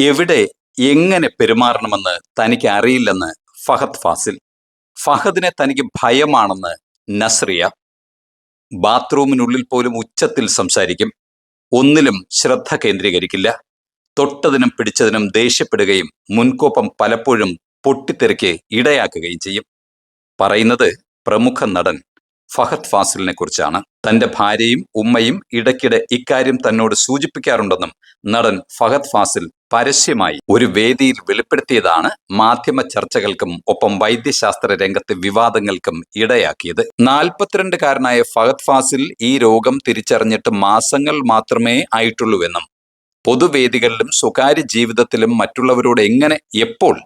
എവിടെ എങ്ങനെ പെരുമാറണമെന്ന് തനിക്ക് അറിയില്ലെന്ന് ഫഹദ് ഫാസിൽ. ഫഹദിനെ തനിക്ക് ഭയമാണെന്ന് നസ്രിയ. ബാത്റൂമിനുള്ളിൽ പോലും ഉച്ചത്തിൽ സംസാരിക്കും. ഒന്നിലും ശ്രദ്ധ കേന്ദ്രീകരിക്കില്ല. തൊട്ടതിനും പിടിച്ചതിനും ദേഷ്യപ്പെടുകയും മുൻകോപ്പം പലപ്പോഴും പൊട്ടിത്തെറിക്ക് ഇടയാക്കുകയും ചെയ്യും. പറയുന്നത് പ്രമുഖ നടൻ ഫഹദ് ഫാസിലിനെ കുറിച്ചാണ്. തന്റെ ഭാര്യയും ഉമ്മയും ഇടയ്ക്കിടെ ഇക്കാര്യം തന്നോട് സൂചിപ്പിക്കാറുണ്ടെന്നും നടൻ ഫഹദ് ഫാസിൽ പരസ്യമായി ഒരു വേദിയിൽ വെളിപ്പെടുത്തിയതാണ് മാധ്യമ ചർച്ചകൾക്കും ഒപ്പം വൈദ്യശാസ്ത്ര രംഗത്തെ വിവാദങ്ങൾക്കും ഇടയാക്കിയത്. നാൽപ്പത്തിരണ്ടുകാരനായ ഫഹദ് ഫാസിൽ ഈ രോഗം തിരിച്ചറിഞ്ഞിട്ട് മാസങ്ങൾ മാത്രമേ ആയിട്ടുള്ളൂവെന്നും പൊതുവേദികളിലും സ്വകാര്യ ജീവിതത്തിലും മറ്റുള്ളവരോട് എങ്ങനെ എപ്പോൾ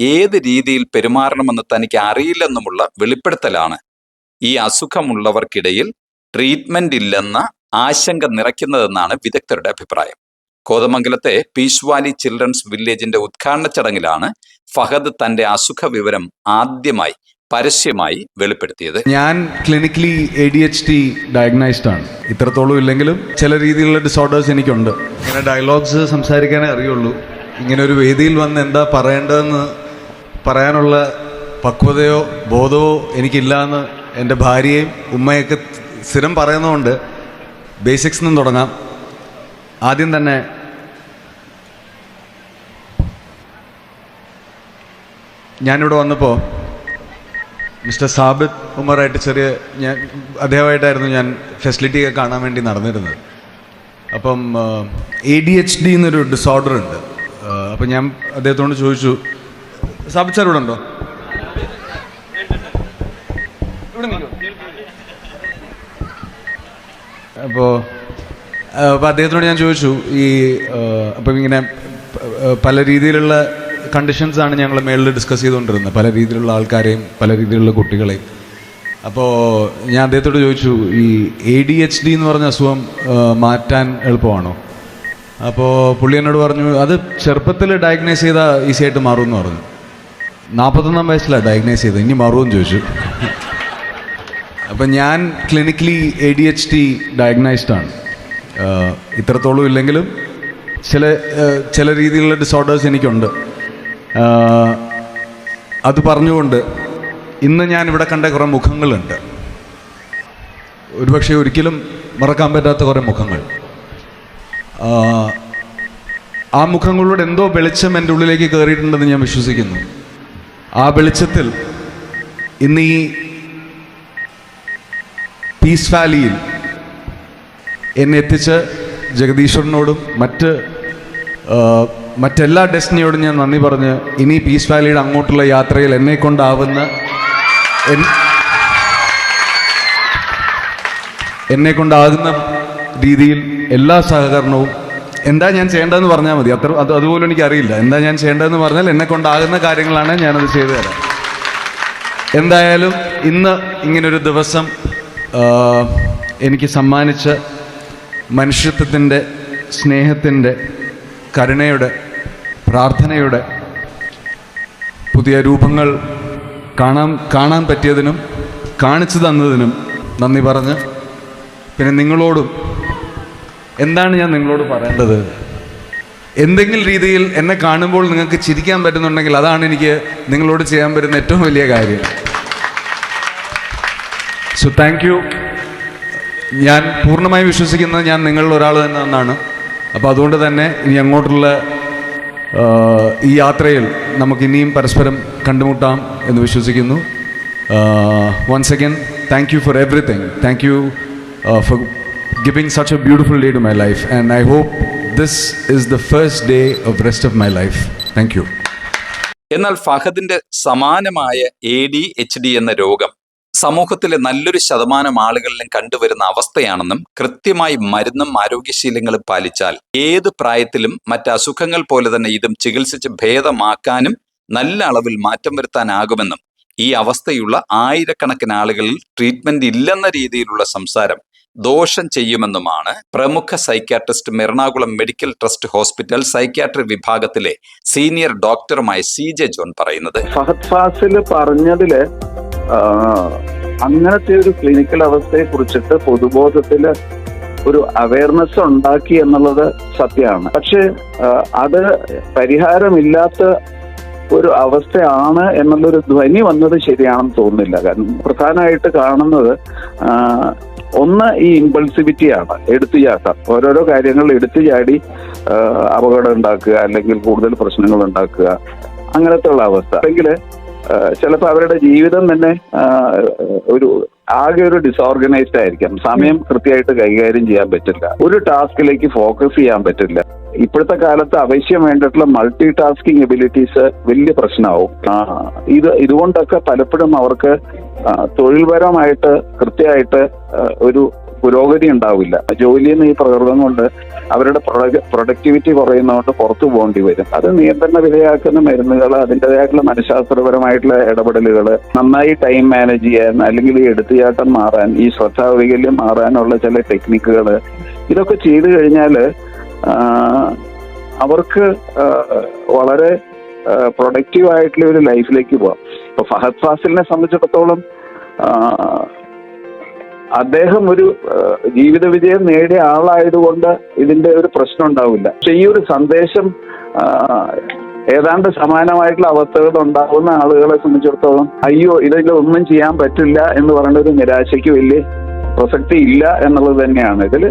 ഏത് രീതിയിൽ പെരുമാറണമെന്ന് തനിക്ക് അറിയില്ലെന്നുമുള്ള വെളിപ്പെടുത്തലാണ്. ഈ അസുഖമുള്ളവർക്കിടയിൽ ട്രീറ്റ്മെന്റ് ഇല്ലെന്ന ആശങ്ക നിറയ്ക്കുന്നതെന്നാണ് വിദഗ്ധരുടെ അഭിപ്രായം. കോതമംഗലത്തെ പീശ്വാലി ചിൽഡ്രൻസ് വില്ലേജിന്റെ ഉദ്ഘാടന ചടങ്ങിലാണ് ഫഹദ് തന്റെ അസുഖ വിവരം ആദ്യമായി പരസ്യമായി വെളിപ്പെടുത്തിയത്. ഞാൻ clinically A D H D diagnosed ആണ്. ഇത്രത്തോളം ഇല്ലെങ്കിലും ചില രീതിയിലുള്ള ഡിസോർഡേഴ്സ് എനിക്കുണ്ട്. ഇങ്ങനെ ഡയലോഗ്സ് സംസാരിക്കാനേ അറിയുള്ളൂ. ഇങ്ങനെ ഒരു വേദിയിൽ വന്ന് എന്താ പറയേണ്ടതെന്ന് പറയാനുള്ള പക്വതയോ ബോധവോ എനിക്കില്ല എന്ന് എന്റെ ഭാര്യയും ഉമ്മയൊക്കെ സ്ഥിരം പറയുന്നതുകൊണ്ട് ബേസിക്സ് നിന്ന് തുടങ്ങാം. ആദ്യം തന്നെ ഞാനിവിടെ വന്നപ്പോൾ മിസ്റ്റർ സാബിത് ഉമറായിട്ട് ചെറിയ ഞാൻ അദ്ദേഹമായിട്ടായിരുന്നു ഞാൻ ഫെസിലിറ്റിയൊക്കെ കാണാൻ വേണ്ടി നടന്നിരുന്നത്. അപ്പം എ ഡി എച്ച് ഡി എന്നൊരു ഡിസോർഡർ ഉണ്ട്. അപ്പം ഞാൻ അദ്ദേഹത്തോട് ചോദിച്ചു സാബിത് സാർ ഇവിടെ ഉണ്ടോ? അപ്പോൾ അപ്പോൾ അദ്ദേഹത്തിനോട് ഞാൻ ചോദിച്ചു ഈ അപ്പം ഇങ്ങനെ പല രീതിയിലുള്ള കണ്ടീഷൻസ് ആണ് ഞങ്ങൾ മേളിൽ ഡിസ്കസ് ചെയ്തുകൊണ്ടിരുന്നത്. പല രീതിയിലുള്ള ആൾക്കാരെയും പല രീതിയിലുള്ള കുട്ടികളെയും. അപ്പോൾ ഞാൻ അദ്ദേഹത്തോട് ചോദിച്ചു ഈ എ ഡി എച്ച് ഡി എന്ന് പറഞ്ഞ അസുഖം മാറ്റാൻ എളുപ്പമാണോ? അപ്പോൾ പുള്ളി എന്നോട് പറഞ്ഞു അത് ചെറുപ്പത്തിൽ ഡയഗ്നൈസ് ചെയ്താൽ ഈസി ആയിട്ട് മാറും എന്ന് പറഞ്ഞു. നാൽപ്പത്തൊന്നാം വയസ്സിലാണ് ഡയഗ്നൈസ് ചെയ്തത് ഇനി മാറുമെന്ന് ചോദിച്ചു. അപ്പം ഞാൻ clinically A D H D diagnosed ആണ്. ഇത്രത്തോളം ഇല്ലെങ്കിലും ചില ചില രീതിയിലുള്ള ഡിസോർഡേഴ്സ് എനിക്കുണ്ട്. അത് പറഞ്ഞുകൊണ്ട് ഇന്ന് ഞാൻ ഇവിടെ കണ്ട കുറേ മുഖങ്ങളുണ്ട്. ഒരുപക്ഷെ ഒരിക്കലും മറക്കാൻ പറ്റാത്ത കുറേ മുഖങ്ങൾ. ആ മുഖങ്ങളിലൂടെ എന്തോ വെളിച്ചം എന്റെ ഉള്ളിലേക്ക് കയറിയിട്ടുണ്ടെന്ന് ഞാൻ വിശ്വസിക്കുന്നു. ആ വെളിച്ചത്തിൽ ഇന്ന് ഈ പീസ് വാലിയിൽ എന്നെ എത്തിച്ച് ജഗദീശ്വരനോടും മറ്റ് മറ്റെല്ലാ ഡെസ്റ്റിനിയോടും ഞാൻ നന്ദി പറഞ്ഞ് ഇനി പീസ് വാലിയുടെ അങ്ങോട്ടുള്ള യാത്രയിൽ എന്നെ കൊണ്ടാവുന്ന എന്നെ കൊണ്ടാകുന്ന രീതിയിൽ എല്ലാ സഹകരണവും എന്താ ഞാൻ ചെയ്യേണ്ടതെന്ന് പറഞ്ഞാൽ മതി. അത്ര അത് അതുപോലും എനിക്കറിയില്ല. എന്താ ഞാൻ ചെയ്യേണ്ടതെന്ന് പറഞ്ഞാൽ എന്നെ കൊണ്ടാകുന്ന കാര്യങ്ങളാണ് ഞാനത് ചെയ്തു തരാം എന്തായാലും ഇന്ന് ഇങ്ങനൊരു ദിവസം എനിക്ക് സമ്മാനിച്ച മനുഷ്യത്വത്തിന്റെ സ്നേഹത്തിന്റെ കരുണയുടെ പ്രാർത്ഥനയുടെ പുതിയ രൂപങ്ങൾ കാണാൻ കാണാൻ പറ്റിയതിനും കാണിച്ചു തന്നതിനും നന്ദി പറഞ്ഞ് പിന്നെ നിങ്ങളോടും എന്താണ് ഞാൻ നിങ്ങളോട് പറയേണ്ടത്? എന്തെങ്കിലും രീതിയിൽ എന്നെ കാണുമ്പോൾ നിങ്ങൾക്ക് ചിരിക്കാൻ പറ്റുന്നുണ്ടെങ്കിൽ അതാണ് എനിക്ക് നിങ്ങളോട് ചെയ്യാൻ പറ്റുന്ന ഏറ്റവും വലിയ കാര്യം. സോ താങ്ക് യു ഞാൻ പൂർണമായും വിശ്വസിക്കുന്നത് ഞാൻ നിങ്ങളിൽ ഒരാൾ തന്നെ എന്നാണ്. അപ്പോൾ അതുകൊണ്ട് തന്നെ ഇനി അങ്ങോട്ടുള്ള ഈ യാത്രയിൽ നമുക്ക് ഇനിയും പരസ്പരം കണ്ടുമുട്ടാം എന്ന് വിശ്വസിക്കുന്നു. Once again thank you for everything thank you for giving such a beautiful day to my life and I hope this is the first day of rest of my life thank you എന്നാൽ ഫഹദിന്റെ സമാനമായ A D H D എന്ന രോഗം സമൂഹത്തിലെ നല്ലൊരു ശതമാനം ആളുകളിലും കണ്ടുവരുന്ന അവസ്ഥയാണെന്നും കൃത്യമായി മരുന്നും ആരോഗ്യശീലങ്ങളും പാലിച്ചാൽ ഏത് പ്രായത്തിലും മറ്റ് അസുഖങ്ങൾ പോലെ തന്നെ ഇതും ചികിത്സിച്ച് ഭേദമാക്കാനും നല്ല അളവിൽ മാറ്റം വരുത്താനാകുമെന്നും ഈ അവസ്ഥയുള്ള ആയിരക്കണക്കിന് ആളുകളിൽ ട്രീറ്റ്മെന്റ് ഇല്ലെന്ന രീതിയിലുള്ള സംസാരം ദോഷം ചെയ്യുമെന്നുമാണ് പ്രമുഖ psychiatrist Ernakulam medical trust hospital psychiatry വിഭാഗത്തിലെ സീനിയർ ഡോക്ടറുമായ സി ജെ ജോൺ പറയുന്നത്. ഫഹദ് ഫാസിൽ പറഞ്ഞതിൽ അങ്ങനത്തെ ഒരു ക്ലിനിക്കൽ അവസ്ഥയെ കുറിച്ചിട്ട് പൊതുബോധത്തിൽ ഒരു അവയർനെസ് ഉണ്ടാക്കി എന്നുള്ളത് സത്യമാണ്. പക്ഷെ അത് പരിഹാരമില്ലാത്ത ഒരു അവസ്ഥയാണ് എന്നുള്ളൊരു ധ്വനി വന്നത് ശരിയാണെന്ന് തോന്നുന്നില്ല. കാരണം പ്രധാനമായിട്ട് കാണുന്നത് ഒന്ന് ഈ ഇമ്പൾസിവിറ്റിയാണ് എടുത്തുചാട്ടം ഓരോരോ കാര്യങ്ങൾ എടുത്തു ചാടി അപകടം ഉണ്ടാക്കുക അല്ലെങ്കിൽ കൂടുതൽ പ്രശ്നങ്ങൾ ഉണ്ടാക്കുക അങ്ങനത്തെ ഉള്ള അവസ്ഥ. അല്ലെങ്കിൽ ചിലപ്പോൾ അവരുടെ ജീവിതം തന്നെ ഒരു ആകെ ഒരു ഡിസോർഗനൈസ്ഡ് ആയിരിക്കാം. സമയം കൃത്യമായിട്ട് കൈകാര്യം ചെയ്യാൻ പറ്റില്ല. ഒരു ടാസ്കിലേക്ക് ഫോക്കസ് ചെയ്യാൻ പറ്റില്ല. ഇപ്പോഴത്തെ കാലത്ത് ആവശ്യം വേണ്ടിയിട്ടുള്ള മൾട്ടി ടാസ്കിങ് എബിലിറ്റീസ് വലിയ പ്രശ്നമാവും. ഇത് ഇതുകൊണ്ടൊക്കെ പലപ്പോഴും അവർക്ക് തൊഴിൽപരമായിട്ട് കൃത്യമായിട്ട് ഒരു പുരോഗതി ഉണ്ടാവില്ല. ജോലിയിൽ നിന്ന് ഈ പ്രകൃതം കൊണ്ട് അവരുടെ പ്രൊഡക്ടിവിറ്റി കുറയുന്നതുകൊണ്ട് പുറത്തു പോകേണ്ടി വരും. അത് നിയന്ത്രണ വിധേയാക്കുന്ന മരുന്നുകൾ അതിന്റെതായിട്ടുള്ള മനഃശാസ്ത്രപരമായിട്ടുള്ള ഇടപെടലുകൾ നന്നായി ടൈം മാനേജ് ചെയ്യാൻ അല്ലെങ്കിൽ ഈ എടുത്തുചാട്ടം മാറാൻ ഈ ശ്രദ്ധാവൈകല്യം മാറാനുള്ള ചില ടെക്നിക്കുകൾ ഇതൊക്കെ ചെയ്തു കഴിഞ്ഞാൽ അവർക്ക് വളരെ പ്രൊഡക്റ്റീവ് ആയിട്ടുള്ള ഒരു ലൈഫിലേക്ക് പോവാം. ഇപ്പൊ ഫഹദ് ഫാസിലിനെ സംബന്ധിച്ചിടത്തോളം അദ്ദേഹം ഒരു ജീവിത വിജയം നേടിയ ആളായതുകൊണ്ട് ഇതിന്റെ ഒരു പ്രശ്നം ഉണ്ടാവില്ല. പക്ഷെ ഈ ഒരു സന്ദേശം ഏതാണ്ട് സമാനമായിട്ടുള്ള അവസ്ഥകൾ ഉണ്ടാകുന്ന ആളുകളെ സംബന്ധിച്ചിടത്തോളം അയ്യോ ഇതിൽ ഒന്നും ചെയ്യാൻ പറ്റില്ല എന്ന് പറയുന്ന ഒരു നിരാശയ്ക്ക് വലിയ പ്രസക്തി ഇല്ല എന്നുള്ളത് തന്നെയാണ്. ഇതിൽ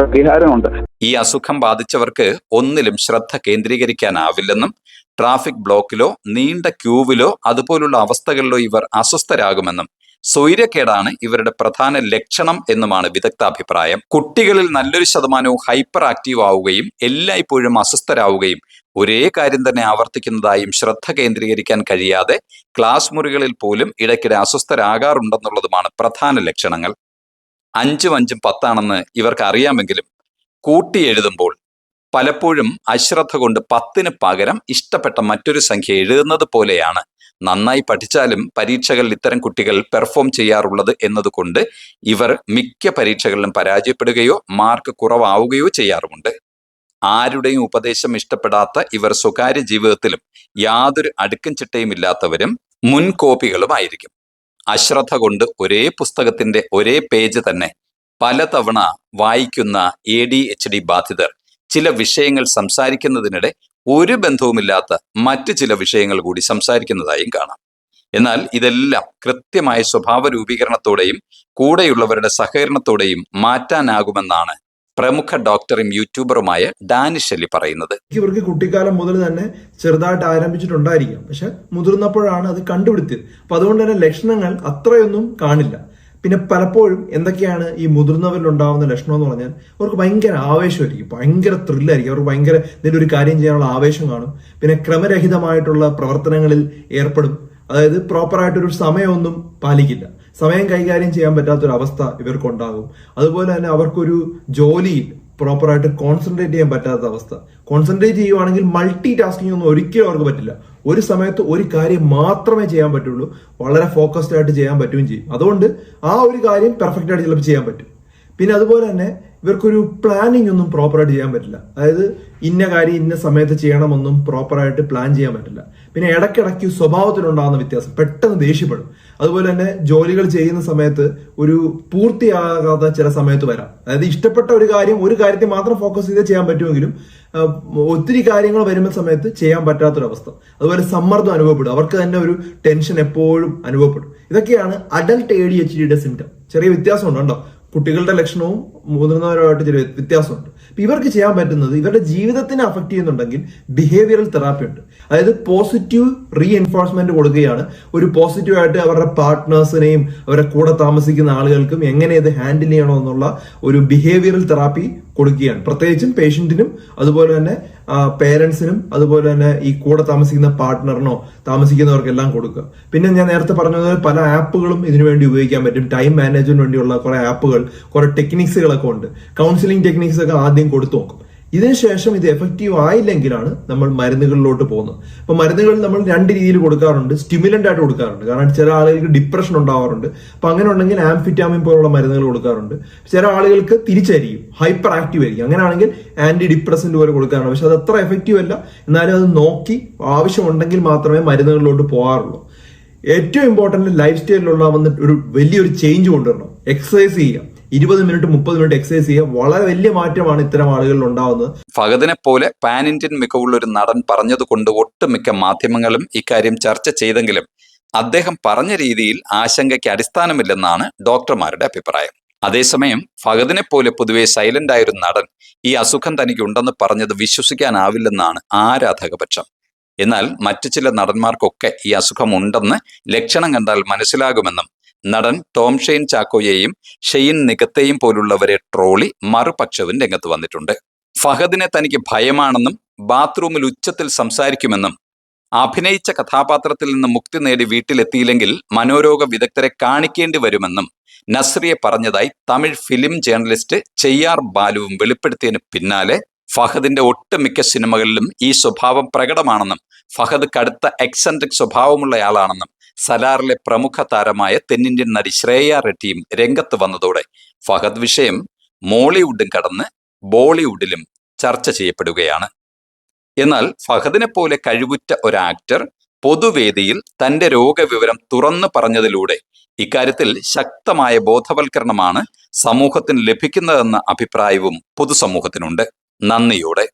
പരിഹാരമുണ്ട് ഈ അസുഖം ബാധിച്ചവർക്ക് ഒന്നിലും ശ്രദ്ധ കേന്ദ്രീകരിക്കാനാവില്ലെന്നും ട്രാഫിക് ബ്ലോക്കിലോ നീണ്ട ക്യൂവിലോ അതുപോലുള്ള അവസ്ഥകളിലോ ഇവർ അസ്വസ്ഥരാകുമെന്നും സ്വൈര്യക്കേടാണ് ഇവരുടെ പ്രധാന ലക്ഷണം എന്നുമാണ് വിദഗ്ധാഭിപ്രായം. കുട്ടികളിൽ നല്ലൊരു ശതമാനവും ഹൈപ്പർ ആക്റ്റീവ് ആവുകയും എല്ലായ്പ്പോഴും അസ്വസ്ഥരാവുകയും ഒരേ കാര്യം തന്നെ ആവർത്തിക്കുന്നതായും ശ്രദ്ധ കേന്ദ്രീകരിക്കാൻ കഴിയാതെ ക്ലാസ് മുറികളിൽ പോലും ഇടയ്ക്കിടെ അസ്വസ്ഥരാകാറുണ്ടെന്നുള്ളതുമാണ് പ്രധാന ലക്ഷണങ്ങൾ. അഞ്ചും അഞ്ചും പത്താണെന്ന് ഇവർക്ക് അറിയാമെങ്കിലും കൂട്ടി എഴുതുമ്പോൾ പലപ്പോഴും അശ്രദ്ധ കൊണ്ട് പത്തിന് പകരം ഇഷ്ടപ്പെട്ട മറ്റൊരു സംഖ്യ എഴുതുന്നത് പോലെയാണ് നന്നായി പഠിച്ചാലും പരീക്ഷകളിൽ ഇത്തരം കുട്ടികൾ പെർഫോം ചെയ്യാറുള്ളത് എന്നതുകൊണ്ട് ഇവർ മിക്ക പരീക്ഷകളിലും പരാജയപ്പെടുകയോ മാർക്ക് കുറവാവുകയോ ചെയ്യാറുമുണ്ട്. ആരുടെയും ഉപദേശം ഇഷ്ടപ്പെടാത്ത ഇവർ സ്വകാര്യ ജീവിതത്തിലും യാതൊരു അടുക്കും ചിട്ടയും ഇല്ലാത്തവരും മുൻകോപ്പികളുമായിരിക്കും അശ്രദ്ധ കൊണ്ട് ഒരേ പുസ്തകത്തിന്റെ ഒരേ പേജ് തന്നെ പലതവണ വായിക്കുന്ന എ ഡി എച്ച് ഡി ബാധിതർ ചില വിഷയങ്ങൾ സംസാരിക്കുന്നതിനിടെ ഒരു ബന്ധവുമില്ലാത്ത മറ്റ് ചില വിഷയങ്ങൾ കൂടി സംസാരിക്കുന്നതായും കാണാം. എന്നാൽ ഇതെല്ലാം കൃത്യമായ സ്വഭാവ രൂപീകരണത്തോടെയും കൂടെയുള്ളവരുടെ സഹകരണത്തോടെയും മാറ്റാനാകുമെന്നാണ് പ്രമുഖ ഡോക്ടറും യൂട്യൂബറുമായ ഡാനിഷ് അലി പറയുന്നത്. ഇവർക്ക് കുട്ടിക്കാലം മുതൽ തന്നെ ചെറുതായിട്ട് ആരംഭിച്ചിട്ടുണ്ടായിരിക്കാം. പക്ഷെ മുതിർന്നപ്പോഴാണ് അത് കണ്ടുപിടിച്ചത്. അപ്പൊ അതുകൊണ്ട് തന്നെ ലക്ഷണങ്ങൾ അത്രയൊന്നും കാണില്ല. പിന്നെ പലപ്പോഴും എന്തൊക്കെയാണ് ഈ മുതിർന്നവരിൽ ഉണ്ടാകുന്ന ലക്ഷണം എന്ന് പറഞ്ഞാൽ അവർക്ക് ഭയങ്കര ആവേശമായിരിക്കും. ഭയങ്കര ത്രില്ലായിരിക്കും. അവർക്ക് ഭയങ്കര എന്തെങ്കിലും ഒരു കാര്യം ചെയ്യാനുള്ള ആവേശം കാണും. പിന്നെ ക്രമരഹിതമായിട്ടുള്ള പ്രവർത്തനങ്ങളിൽ ഏർപ്പെടും. അതായത് പ്രോപ്പറായിട്ടൊരു സമയമൊന്നും പാലിക്കില്ല. സമയം കൈകാര്യം ചെയ്യാൻ പറ്റാത്തൊരവസ്ഥ ഇവർക്കുണ്ടാകും. അതുപോലെ തന്നെ അവർക്കൊരു ജോലിയിൽ പ്രോപ്പറായിട്ട് കോൺസെൻട്രേറ്റ് ചെയ്യാൻ പറ്റാത്ത അവസ്ഥ. കോൺസെൻട്രേറ്റ് ചെയ്യുവാണെങ്കിൽ മൾട്ടി ടാസ്കിംഗ് ഒന്നും ഒരിക്കലും അവർക്ക് പറ്റില്ല. ഒരു സമയത്ത് ഒരു കാര്യം മാത്രമേ ചെയ്യാൻ പറ്റുള്ളൂ. വളരെ ഫോക്കസ്ഡ് ആയിട്ട് ചെയ്യാൻ പറ്റുകയും ചെയ്യും. അതുകൊണ്ട് ആ ഒരു കാര്യം പെർഫെക്റ്റ് ആയിട്ട് ചിലപ്പോൾ ചെയ്യാൻ പറ്റും. പിന്നെ അതുപോലെ തന്നെ ഇവർക്കൊരു പ്ലാനിങ് ഒന്നും പ്രോപ്പറായിട്ട് ചെയ്യാൻ പറ്റില്ല. അതായത് ഇന്ന കാര്യം ഇന്ന സമയത്ത് ചെയ്യണമെന്നും പ്രോപ്പറായിട്ട് പ്ലാൻ ചെയ്യാൻ പറ്റില്ല. പിന്നെ ഇടയ്ക്കിടയ്ക്ക് സ്വഭാവത്തിലുണ്ടാകുന്ന വ്യത്യാസം. പെട്ടെന്ന് ദേഷ്യപ്പെടും. അതുപോലെ തന്നെ ജോലികൾ ചെയ്യുന്ന സമയത്ത് ഒരു പൂർത്തിയാകാത്ത ചില സമയത്ത് വരാം. അതായത് ഇഷ്ടപ്പെട്ട ഒരു കാര്യം ഒരു കാര്യത്തെ മാത്രം ഫോക്കസ് ചെയ്ത് ചെയ്യാൻ പറ്റുമെങ്കിലും ഒത്തിരി കാര്യങ്ങൾ വരുന്ന സമയത്ത് ചെയ്യാൻ പറ്റാത്തൊരവസ്ഥ. അതുപോലെ സമ്മർദ്ദം അനുഭവപ്പെടും. അവർക്ക് തന്നെ ഒരു ടെൻഷൻ എപ്പോഴും അനുഭവപ്പെടും. ഇതൊക്കെയാണ് അഡൽട്ട് എ ഡി എച്ച് ഡിയുടെ സിംറ്റം ചെറിയ വ്യത്യാസമുണ്ട്? ഉണ്ടോ? കുട്ടികളുടെ ലക്ഷണവും മുതിർന്നവരുമായിട്ട് ചെറിയ വ്യത്യാസമുണ്ട്. അപ്പൊ ഇവർക്ക് ചെയ്യാൻ പറ്റുന്നത് ഇവരുടെ ജീവിതത്തിനെ അഫക്ട് ചെയ്യുന്നുണ്ടെങ്കിൽ ബിഹേവിയറൽ തെറാപ്പി ഉണ്ട്. അതായത് പോസിറ്റീവ് റീ എൻഫോഴ്സ്മെന്റ് കൊടുക്കുകയാണ്. ഒരു പോസിറ്റീവ് ആയിട്ട് അവരുടെ പാർട്ട്നേഴ്സിനെയും അവരുടെ കൂടെ താമസിക്കുന്ന ആളുകൾക്കും എങ്ങനെ ഇത് ഹാൻഡിൽ ചെയ്യണമെന്നുള്ള ഒരു ബിഹേവിയറൽ തെറാപ്പി കൊടുക്കുകയാണ്. പ്രത്യേകിച്ചും പേഷ്യന്റിനും അതുപോലെ തന്നെ പേരൻസിനും അതുപോലെ തന്നെ ഈ കൂടെ താമസിക്കുന്ന പാർട്ട്ണറിനോ താമസിക്കുന്നവർക്കെല്ലാം കൊടുക്കുക. പിന്നെ ഞാൻ നേരത്തെ പറഞ്ഞതുപോലെ പല ആപ്പുകളും ഇതിനുവേണ്ടി ഉപയോഗിക്കാൻ പറ്റും. ടൈം മാനേജ്മെന്റ് വേണ്ടിയുള്ള കുറെ ആപ്പുകൾ കുറെ ടെക്നിക്സുകളൊക്കെ ഉണ്ട്. കൗൺസിലിംഗ് ടെക്നിക്സ് ഒക്കെ ആദ്യം കൊടുത്തു നോക്കും. ഇതിനുശേഷം ഇത് എഫക്റ്റീവ് ആയില്ലെങ്കിലാണ് നമ്മൾ മരുന്നുകളിലോട്ട് പോകുന്നത്. അപ്പൊ മരുന്നുകൾ നമ്മൾ രണ്ട് രീതിയിൽ കൊടുക്കാറുണ്ട്. സ്റ്റിമുലന്റ് ആയിട്ട് കൊടുക്കാറുണ്ട്. കാരണം ചില ആളുകൾക്ക് ഡിപ്രഷൻ ഉണ്ടാവാറുണ്ട്. അപ്പൊ അങ്ങനെ ഉണ്ടെങ്കിൽ ആംഫിറ്റാമിൻ പോലുള്ള മരുന്നുകൾ കൊടുക്കാറുണ്ട്. ചില ആളുകൾക്ക് തിരിച്ചായിരിക്കും ഹൈപ്പർ ആക്റ്റീവ് ആയിരിക്കും. അങ്ങനെയാണെങ്കിൽ ആന്റി ഡിപ്രസന്റ് പോലെ കൊടുക്കാറുണ്ട്. പക്ഷെ അത് അത്ര എഫക്റ്റീവ് അല്ല. എന്നാലും അത് നോക്കി ആവശ്യമുണ്ടെങ്കിൽ മാത്രമേ മരുന്നുകളിലോട്ട് പോകാറുള്ളൂ. ഏറ്റവും ഇമ്പോർട്ടന്റ് ലൈഫ് സ്റ്റൈലിലുള്ള വന്നിട്ട് ഒരു വലിയൊരു ചേഞ്ച് കൊണ്ടുവരണം. എക്സസൈസ് ചെയ്യുക. ഇരുപത് മിനിറ്റ് മുപ്പത് മിനിറ്റ് എക്സസൈസ് ചെയ്യുക. വളരെ വലിയ മാറ്റമാണ് ഇത്തരം ആളുകളിൽ ഉണ്ടാവുന്നത്. ഫഹദിനെ പോലെ പാൻ ഇന്ത്യൻ മികവുള്ള ഒരു നടൻ പറഞ്ഞതുകൊണ്ട് ഒട്ടുമിക്ക മാധ്യമങ്ങളും ഇക്കാര്യം ചർച്ച ചെയ്തെങ്കിലും അദ്ദേഹം പറഞ്ഞ രീതിയിൽ ആശങ്കയ്ക്ക് അടിസ്ഥാനമില്ലെന്നാണ് ഡോക്ടർമാരുടെ അഭിപ്രായം. അതേസമയം ഫഹദിനെ പോലെ പൊതുവെ സൈലന്റ് ആയൊരു നടൻ ഈ അസുഖം തനിക്ക് ഉണ്ടെന്ന് പറഞ്ഞത് വിശ്വസിക്കാനാവില്ലെന്നാണ് ആരാധകപക്ഷം. എന്നാൽ മറ്റു ചില നടന്മാർക്കൊക്കെ ഈ അസുഖം ഉണ്ടെന്ന് ലക്ഷണം കണ്ടാൽ മനസ്സിലാകുമെന്നും നടൻ ടോം ഷെയ്ൻ ചാക്കോയെയും ഷെയ്ൻ നികത്തെയും പോലുള്ളവരെ ട്രോളി മറുപക്ഷവും രംഗത്ത് വന്നിട്ടുണ്ട്. ഫഹദിനെ തനിക്ക് ഭയമാണെന്നും ബാത്റൂമിൽ ഉച്ചത്തിൽ സംസാരിക്കുമെന്നും അഭിനയിച്ച കഥാപാത്രത്തിൽ നിന്ന് മുക്തി നേടി വീട്ടിലെത്തിയില്ലെങ്കിൽ മനോരോഗ വിദഗ്ധരെ കാണിക്കേണ്ടി വരുമെന്നും നസ്രിയെ പറഞ്ഞതായി തമിഴ് ഫിലിം ജേർണലിസ്റ്റ് ചെയ്യാർ ബാലുവും വെളിപ്പെടുത്തിയതിന് പിന്നാലെ ഫഹദിന്റെ ഒട്ടുമിക്ക സിനിമകളിലും ഈ സ്വഭാവം പ്രകടമാണെന്നും ഫഹദ് കടുത്ത എക്സെൻട്രിക് സ്വഭാവമുള്ളയാളാണെന്നും സലാറിലെ പ്രമുഖ താരമായ തെന്നിന്ത്യൻ നടി ശ്രേയ റെഡ്ഡിയും രംഗത്ത് വന്നതോടെ ഫഹദ് വിഷയം മോളിവുഡും കടന്ന് ബോളിവുഡിലും ചർച്ച ചെയ്യപ്പെടുകയാണ്. എന്നാൽ ഫഹദിനെ പോലെ കഴിവുറ്റ ഒരു ആക്ടർ പൊതുവേദിയിൽ തന്റെ രോഗവിവരം തുറന്നു പറഞ്ഞതിലൂടെ ഇക്കാര്യത്തിൽ ശക്തമായ ബോധവൽക്കരണമാണ് സമൂഹത്തിന് ലഭിക്കുന്നതെന്ന അഭിപ്രായവും പൊതുസമൂഹത്തിനുണ്ട്. നന്ദിയോടെ